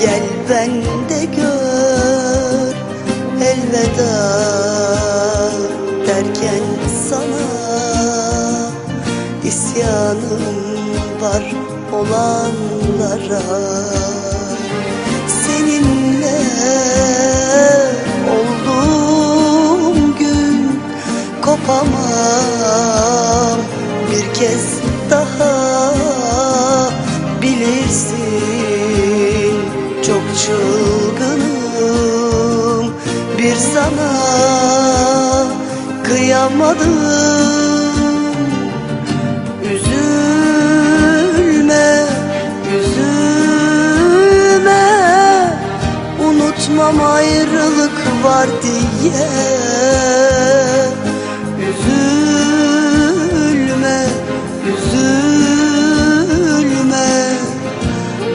gel bende gör elveda derken sana isyanım var olanlara. Seninle olduğum gün kopamam kıyamadım Üzülme, üzülme. Unutmam ayrılık var diye. Üzülme, üzülme.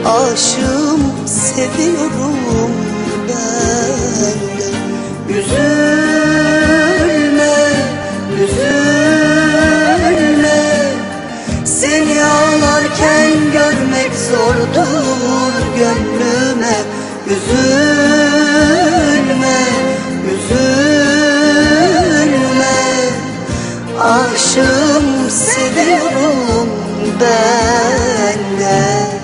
Aşığım, seviyorum ben Üzülme, ağlarken görmek zordur gönlüme. Üzülme, üzülme. Aşığım seviyorum ben de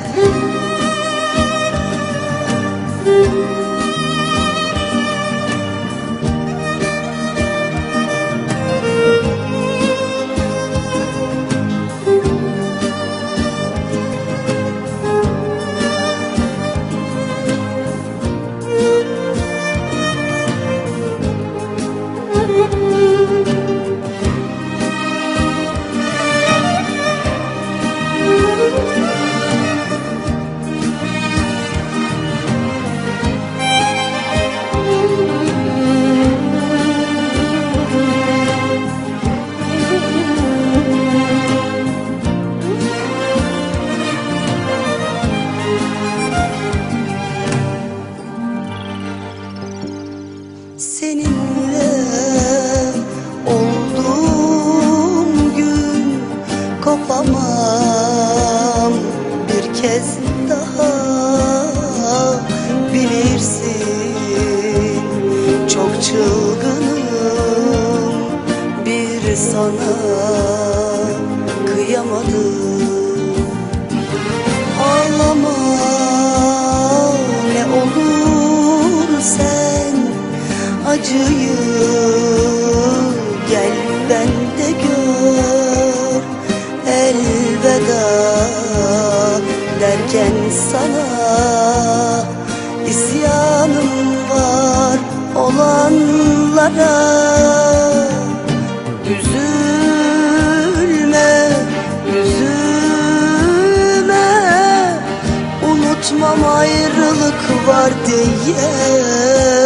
kopamam bir kez daha bilirsin. Çok çılgınım. Bir sana kıyamadım. Ağlama ne olur sen acıyı sana isyanım var olanlara. Üzülme, üzülme Unutmam ayrılık var diye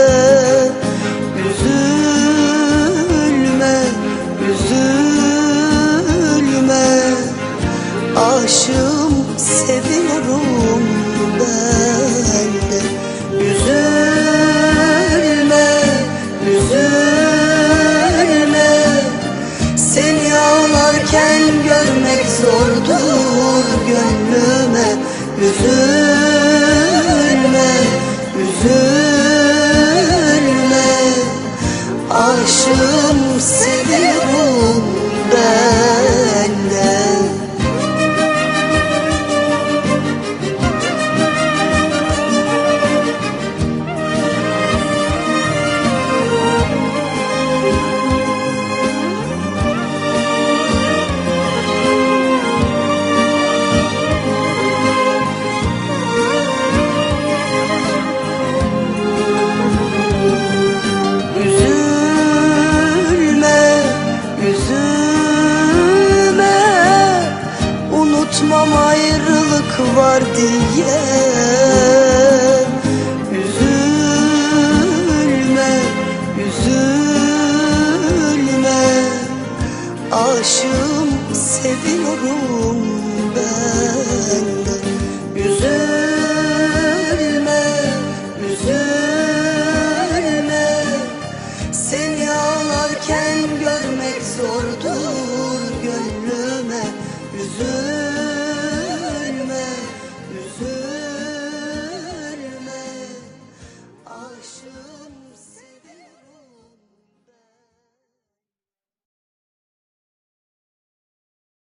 var diye Üzülme, üzülme. Aşığım seviyorum